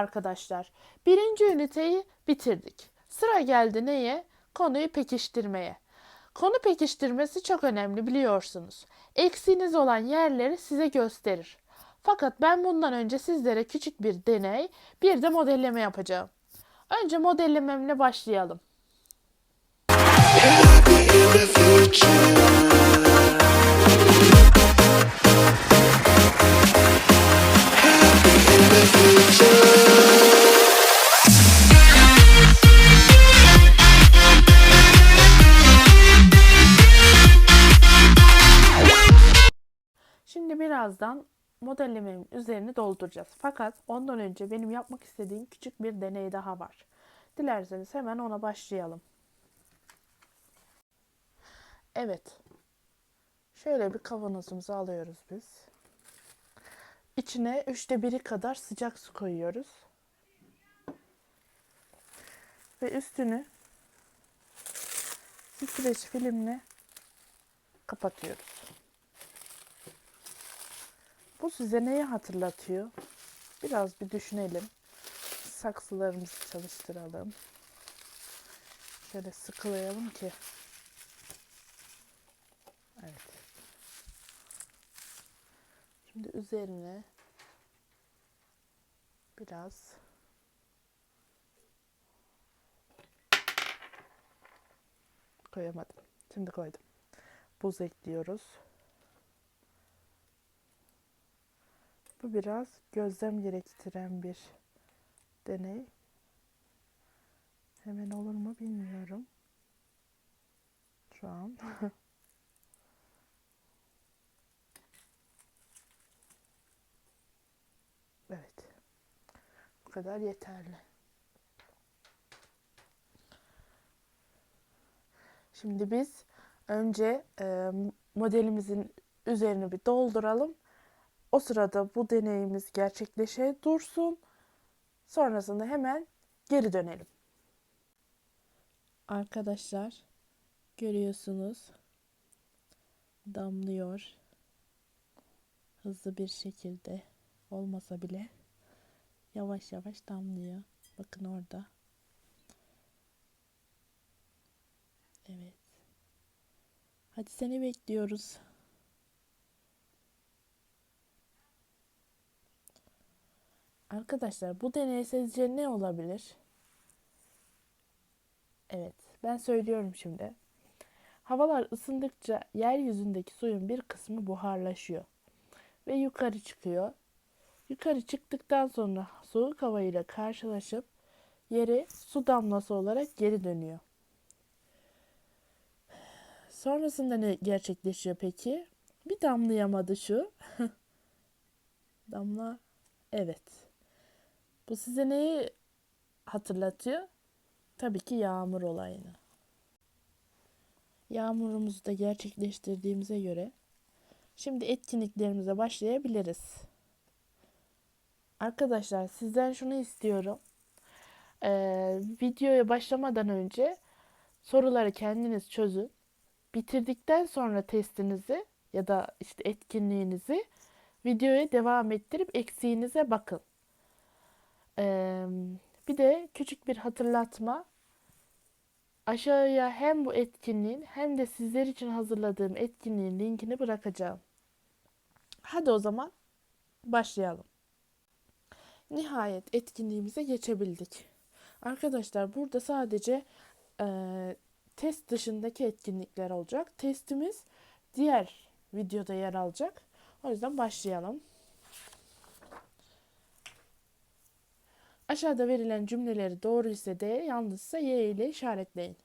arkadaşlar. Birinci üniteyi bitirdik. Sıra geldi neye? Konuyu pekiştirmeye. Konu pekiştirmesi çok önemli biliyorsunuz. Eksiğiniz olan yerleri size gösterir. Fakat ben bundan önce sizlere küçük bir deney, bir de modelleme yapacağım. Önce modellememle başlayalım. Şimdi modellememin üzerini dolduracağız. Fakat ondan önce benim yapmak istediğim küçük bir deney daha var. Dilerseniz hemen ona başlayalım. Evet. Şöyle bir kavanozumuzu alıyoruz biz. İçine üçte biri kadar sıcak su koyuyoruz. Ve üstünü streç filmle kapatıyoruz. Bu size neyi hatırlatıyor? Biraz bir düşünelim. Saksılarımızı çalıştıralım. Şöyle sıkılayalım ki. Evet. Şimdi üzerine biraz koyamadım. Şimdi koydum. Buz ekliyoruz. Bu biraz gözlem gerektiren bir deney. Hemen olur mu bilmiyorum. Şu an. evet. Bu kadar yeterli. Şimdi biz önce e, modelimizin üzerini bir dolduralım. O sırada bu deneyimiz gerçekleşe dursun. Sonrasında hemen geri dönelim. Arkadaşlar görüyorsunuz damlıyor. Hızlı bir şekilde olmasa bile yavaş yavaş damlıyor. Bakın orada. Evet. Hadi seni bekliyoruz. Arkadaşlar bu deney sizce ne olabilir? Evet, ben söylüyorum şimdi. Havalar ısındıkça yeryüzündeki suyun bir kısmı buharlaşıyor ve yukarı çıkıyor. Yukarı çıktıktan sonra soğuk hava ile karşılaşıp yere su damlası olarak geri dönüyor. Sonrasında ne gerçekleşiyor peki? Bir damlayamadı şu. Damla. Evet. Bu size neyi hatırlatıyor? Tabii ki yağmur olayını. Yağmurumuzu da gerçekleştirdiğimize göre şimdi etkinliklerimize başlayabiliriz. Arkadaşlar sizden şunu istiyorum. Ee, videoya başlamadan önce soruları kendiniz çözün. Bitirdikten sonra testinizi ya da işte etkinliğinizi videoya devam ettirip eksiğinize bakın. Ee, bir de küçük bir hatırlatma. Aşağıya hem bu etkinliğin hem de sizler için hazırladığım etkinliğin linkini bırakacağım. Hadi o zaman başlayalım. Nihayet etkinliğimize geçebildik. Arkadaşlar burada sadece e, test dışındaki etkinlikler olacak. Testimiz diğer videoda yer alacak. O yüzden başlayalım. Aşağıda verilen cümleleri doğru ise D, yanlışsa Y ile işaretleyin.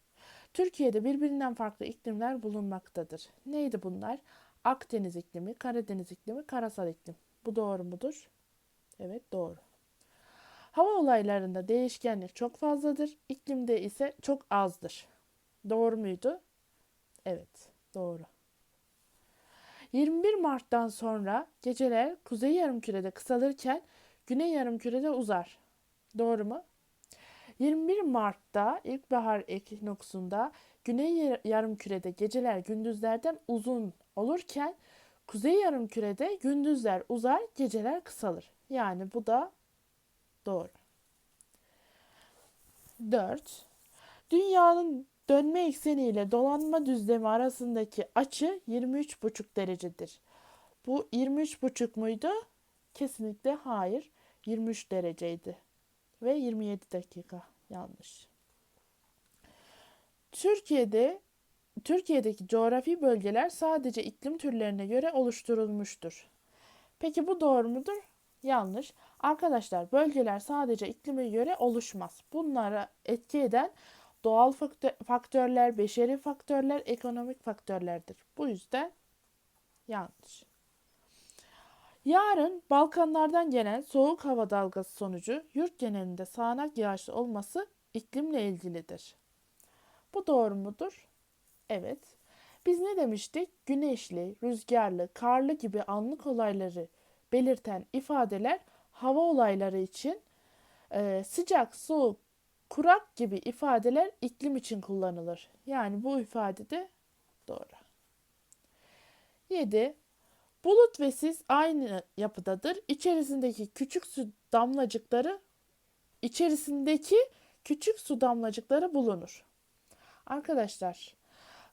Türkiye'de birbirinden farklı iklimler bulunmaktadır. Neydi bunlar? Akdeniz iklimi, Karadeniz iklimi, karasal iklim. Bu doğru mudur? Evet doğru. Hava olaylarında değişkenlik çok fazladır. İklimde ise çok azdır. Doğru muydu? Evet, doğru. 21 Mart'tan sonra geceler kuzey yarımkürede kısalırken güney yarımkürede uzar. Doğru mu? 21 Mart'ta ilkbahar ekinoksunda güney yarımkürede geceler gündüzlerden uzun olurken kuzey yarımkürede gündüzler uzar, geceler kısalır. Yani bu da doğru. 4. Dünyanın dönme ekseni ile dolanma düzlemi arasındaki açı 23,5 derecedir. Bu 23,5 muydu? Kesinlikle hayır. 23 dereceydi. Ve 27 dakika. Yanlış. Türkiye'de Türkiye'deki coğrafi bölgeler sadece iklim türlerine göre oluşturulmuştur. Peki bu doğru mudur? Yanlış. Arkadaşlar bölgeler sadece iklime göre oluşmaz. Bunlara etki eden doğal faktörler, beşeri faktörler, ekonomik faktörlerdir. Bu yüzden yanlış. Yarın Balkanlardan gelen soğuk hava dalgası sonucu yurt genelinde sağanak yağışlı olması iklimle ilgilidir. Bu doğru mudur? Evet. Biz ne demiştik? Güneşli, rüzgarlı, karlı gibi anlık olayları belirten ifadeler hava olayları için e, sıcak, soğuk, kurak gibi ifadeler iklim için kullanılır. Yani bu ifade de doğru. 7. Bulut ve sis aynı yapıdadır. İçerisindeki küçük su damlacıkları içerisindeki küçük su damlacıkları bulunur. Arkadaşlar,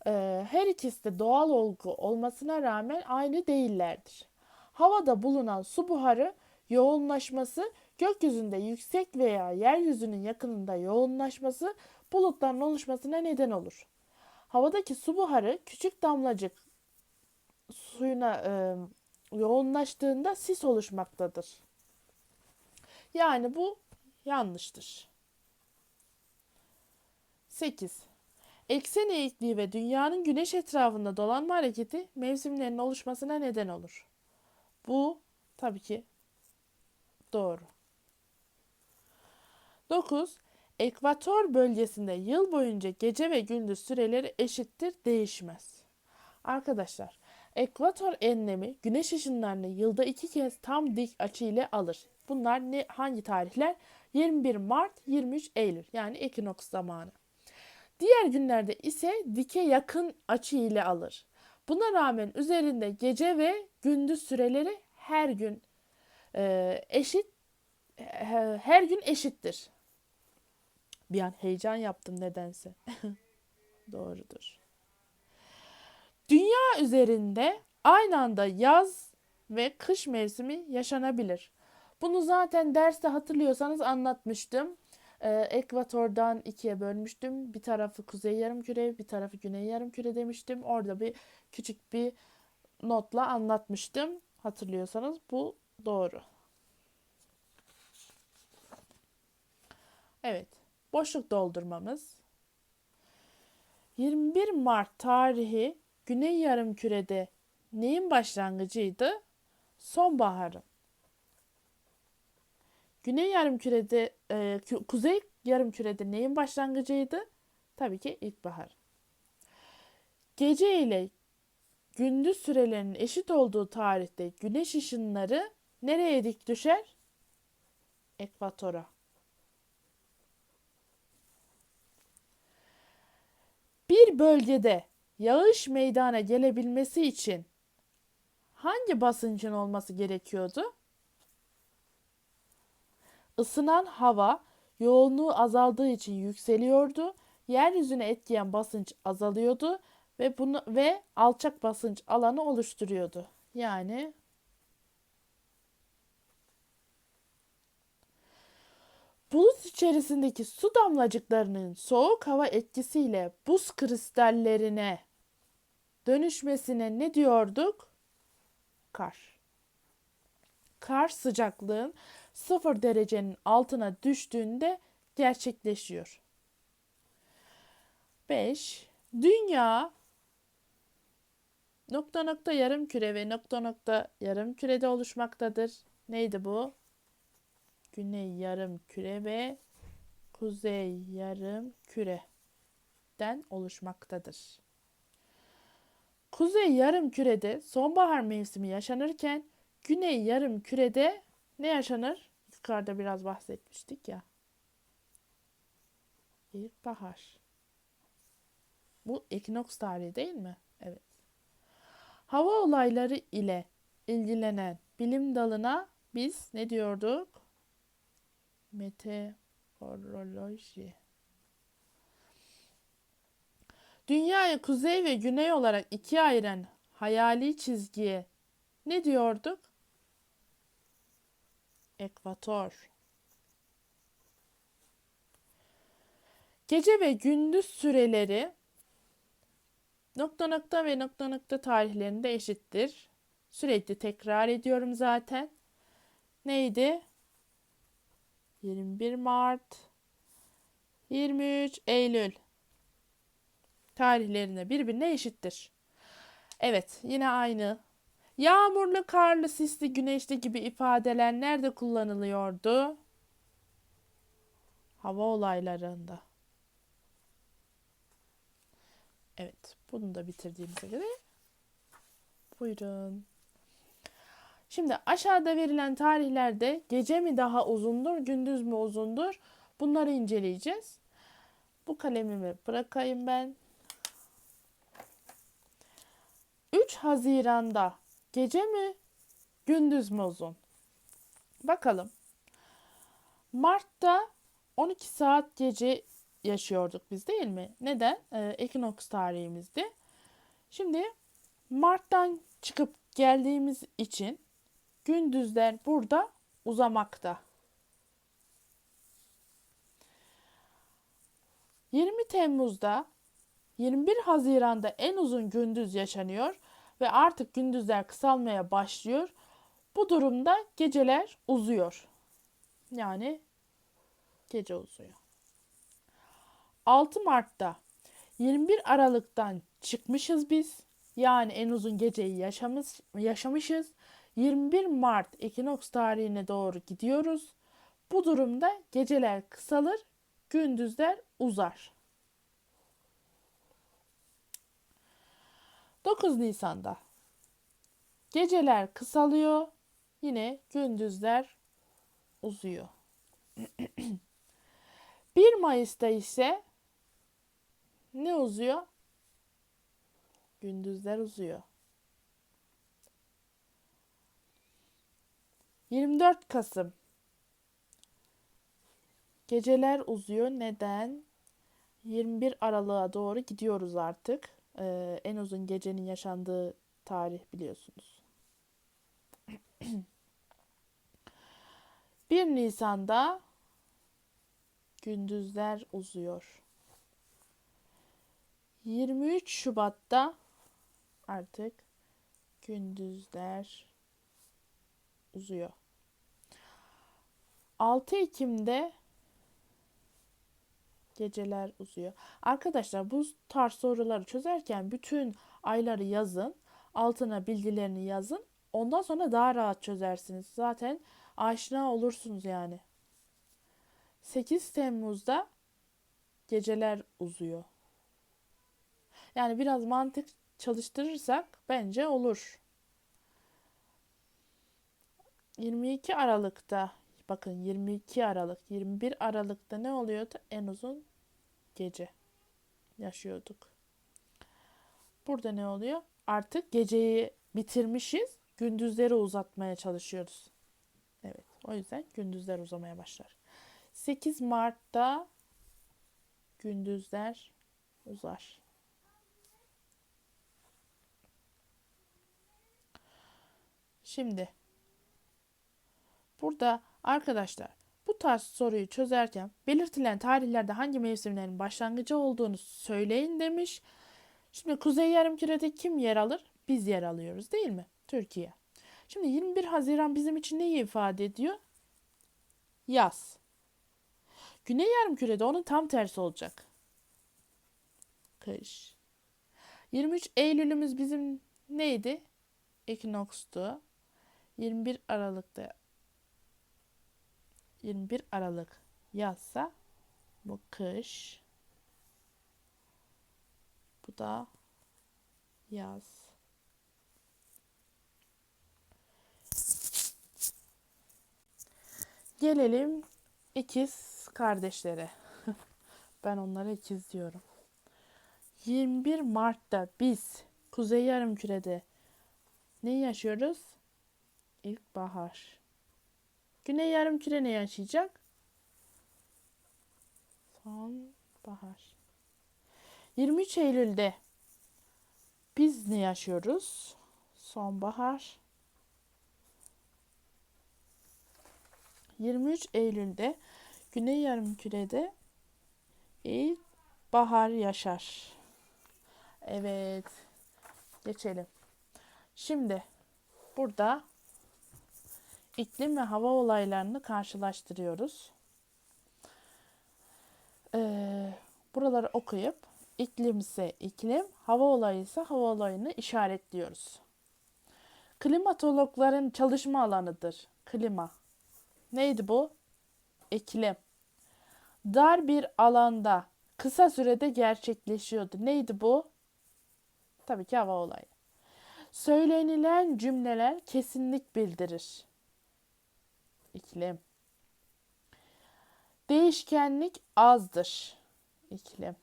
e, her ikisi de doğal olgu olmasına rağmen aynı değillerdir. Havada bulunan su buharı yoğunlaşması gökyüzünde yüksek veya yeryüzünün yakınında yoğunlaşması bulutların oluşmasına neden olur. Havadaki su buharı küçük damlacık suyuna e, yoğunlaştığında sis oluşmaktadır. Yani bu yanlıştır. 8. Eksen eğikliği ve dünyanın güneş etrafında dolanma hareketi mevsimlerin oluşmasına neden olur. Bu tabii ki doğru. 9. Ekvator bölgesinde yıl boyunca gece ve gündüz süreleri eşittir değişmez. Arkadaşlar ekvator enlemi güneş ışınlarını yılda iki kez tam dik açı ile alır. Bunlar ne, hangi tarihler? 21 Mart, 23 Eylül yani ekinoks zamanı. Diğer günlerde ise dike yakın açı ile alır. Buna rağmen üzerinde gece ve gündüz süreleri her gün e, eşit her gün eşittir. Bir an heyecan yaptım nedense. Doğrudur. Dünya üzerinde aynı anda yaz ve kış mevsimi yaşanabilir. Bunu zaten derste hatırlıyorsanız anlatmıştım. Ee, ekvatordan ikiye bölmüştüm. Bir tarafı kuzey yarımküre, bir tarafı güney yarımküre demiştim. Orada bir küçük bir notla anlatmıştım. Hatırlıyorsanız bu doğru. Evet. Boşluk doldurmamız. 21 Mart tarihi Güney Yarımküre'de neyin başlangıcıydı? Sonbaharın. Güney Yarımküre'de, e, Kuzey Yarımküre'de neyin başlangıcıydı? Tabii ki ilkbahar. Gece ile gündüz sürelerinin eşit olduğu tarihte güneş ışınları nereye dik düşer? Ekvatora. Bir bölgede yağış meydana gelebilmesi için hangi basıncın olması gerekiyordu? Isınan hava yoğunluğu azaldığı için yükseliyordu. Yeryüzüne etkileyen basınç azalıyordu ve bunu ve alçak basınç alanı oluşturuyordu. Yani bulut içerisindeki su damlacıklarının soğuk hava etkisiyle buz kristallerine dönüşmesine ne diyorduk? Kar. Kar sıcaklığın sıfır derecenin altına düştüğünde gerçekleşiyor. 5. Dünya nokta nokta yarım küre ve nokta nokta yarım kürede oluşmaktadır. Neydi bu? Güney yarım küre ve kuzey yarım küreden oluşmaktadır. Kuzey yarım kürede sonbahar mevsimi yaşanırken güney yarım kürede ne yaşanır? Yukarıda biraz bahsetmiştik ya. İlkbahar. Bu ekinoks tarihi değil mi? Evet. Hava olayları ile ilgilenen bilim dalına biz ne diyorduk? Meteoroloji Dünyayı kuzey ve güney olarak ikiye ayıran hayali çizgiye ne diyorduk? Ekvator. Gece ve gündüz süreleri nokta nokta ve nokta nokta tarihlerinde eşittir. Sürekli tekrar ediyorum zaten. Neydi? 21 Mart 23 Eylül tarihlerinde birbirine eşittir. Evet, yine aynı. Yağmurlu, karlı, sisli, güneşli gibi ifadeler nerede kullanılıyordu? Hava olaylarında. Evet, bunu da bitirdiğimize göre buyurun. Şimdi aşağıda verilen tarihlerde gece mi daha uzundur, gündüz mü uzundur? Bunları inceleyeceğiz. Bu kalemimi bırakayım ben. 3 Haziran'da gece mi, gündüz mü uzun? Bakalım. Mart'ta 12 saat gece yaşıyorduk biz değil mi? Neden? Ee, ekinoks tarihimizdi. Şimdi Mart'tan çıkıp geldiğimiz için gündüzler burada uzamakta. 20 Temmuz'da 21 Haziran'da en uzun gündüz yaşanıyor ve artık gündüzler kısalmaya başlıyor. Bu durumda geceler uzuyor. Yani gece uzuyor. 6 Mart'ta 21 Aralık'tan çıkmışız biz. Yani en uzun geceyi yaşamış, yaşamışız. 21 Mart ekinoks tarihine doğru gidiyoruz. Bu durumda geceler kısalır, gündüzler uzar. 9 Nisan'da geceler kısalıyor, yine gündüzler uzuyor. 1 Mayıs'ta ise ne uzuyor? Gündüzler uzuyor. 24 Kasım Geceler uzuyor. Neden? 21 Aralık'a doğru gidiyoruz artık. Ee, en uzun gecenin yaşandığı tarih biliyorsunuz. 1 Nisan'da gündüzler uzuyor. 23 Şubat'ta artık gündüzler uzuyor. 6 Ekim'de geceler uzuyor. Arkadaşlar bu tarz soruları çözerken bütün ayları yazın. Altına bilgilerini yazın. Ondan sonra daha rahat çözersiniz. Zaten aşina olursunuz yani. 8 Temmuz'da geceler uzuyor. Yani biraz mantık çalıştırırsak bence olur. 22 Aralık'ta bakın 22 Aralık 21 Aralık'ta ne oluyordu? En uzun gece yaşıyorduk. Burada ne oluyor? Artık geceyi bitirmişiz. Gündüzleri uzatmaya çalışıyoruz. Evet. O yüzden gündüzler uzamaya başlar. 8 Mart'ta gündüzler uzar. Şimdi burada arkadaşlar bu tarz soruyu çözerken belirtilen tarihlerde hangi mevsimlerin başlangıcı olduğunu söyleyin demiş. Şimdi Kuzey Yarımküre'de kim yer alır? Biz yer alıyoruz değil mi? Türkiye. Şimdi 21 Haziran bizim için neyi ifade ediyor? Yaz. Güney Yarımküre'de onun tam tersi olacak. Kış. 23 Eylül'ümüz bizim neydi? Ekinoks'tu. 21 Aralık'ta 21 Aralık yazsa bu kış. Bu da yaz. Gelelim ikiz kardeşlere. ben onlara ikiz diyorum. 21 Mart'ta biz Kuzey Yarımküre'de ne yaşıyoruz? İlkbahar. Güney yarımküre ne yaşayacak? Sonbahar. 23 Eylül'de biz ne yaşıyoruz? Sonbahar. 23 Eylül'de Güney Yarımküre'de ilk bahar yaşar. Evet. Geçelim. Şimdi burada iklim ve hava olaylarını karşılaştırıyoruz. Ee, buraları okuyup iklim ise iklim, hava olayı ise hava olayını işaretliyoruz. Klimatologların çalışma alanıdır. Klima. Neydi bu? İklim. Dar bir alanda kısa sürede gerçekleşiyordu. Neydi bu? Tabii ki hava olayı. Söylenilen cümleler kesinlik bildirir. İklim. Değişkenlik azdır. İklim.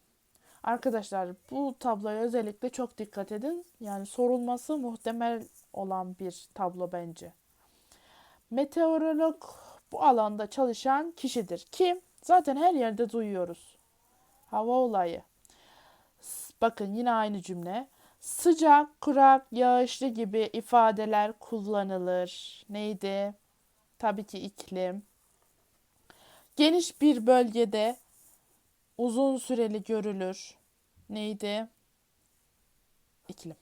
Arkadaşlar bu tabloya özellikle çok dikkat edin. Yani sorulması muhtemel olan bir tablo bence. Meteorolog bu alanda çalışan kişidir. Kim? Zaten her yerde duyuyoruz. Hava olayı. Bakın yine aynı cümle. Sıcak, kurak, yağışlı gibi ifadeler kullanılır. Neydi? Tabii ki iklim. Geniş bir bölgede uzun süreli görülür. Neydi? İklim.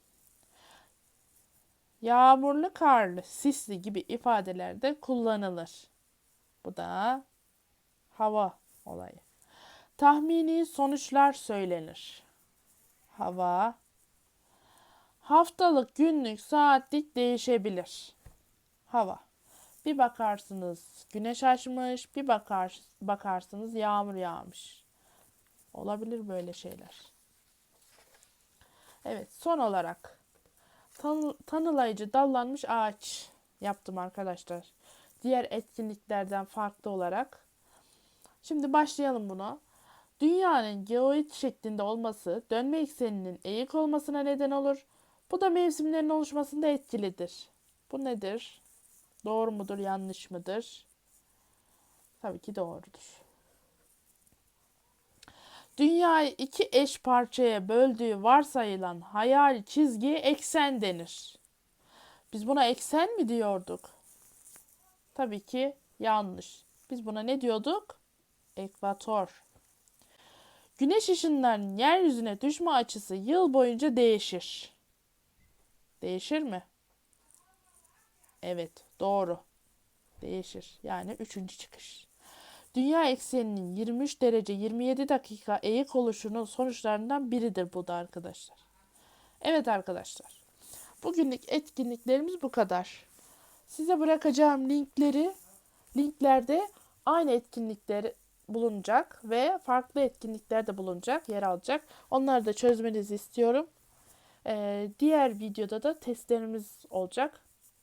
Yağmurlu, karlı, sisli gibi ifadeler de kullanılır. Bu da hava olayı. Tahmini sonuçlar söylenir. Hava. Haftalık, günlük, saatlik değişebilir. Hava. Bir bakarsınız güneş açmış, bir bakar, bakarsınız yağmur yağmış. Olabilir böyle şeyler. Evet, son olarak tanı- tanılayıcı dallanmış ağaç yaptım arkadaşlar. Diğer etkinliklerden farklı olarak. Şimdi başlayalım buna. Dünyanın geoid şeklinde olması dönme ekseninin eğik olmasına neden olur. Bu da mevsimlerin oluşmasında etkilidir. Bu nedir? Doğru mudur, yanlış mıdır? Tabii ki doğrudur. Dünyayı iki eş parçaya böldüğü varsayılan hayal çizgiye eksen denir. Biz buna eksen mi diyorduk? Tabii ki yanlış. Biz buna ne diyorduk? Ekvator. Güneş ışınlarının yeryüzüne düşme açısı yıl boyunca değişir. Değişir mi? Evet, doğru. Değişir. Yani üçüncü çıkış. Dünya ekseninin 23 derece 27 dakika eğik oluşunun sonuçlarından biridir bu da arkadaşlar. Evet arkadaşlar. Bugünlük etkinliklerimiz bu kadar. Size bırakacağım linkleri linklerde aynı etkinlikleri bulunacak ve farklı etkinlikler de bulunacak, yer alacak. Onları da çözmenizi istiyorum. Ee, diğer videoda da testlerimiz olacak.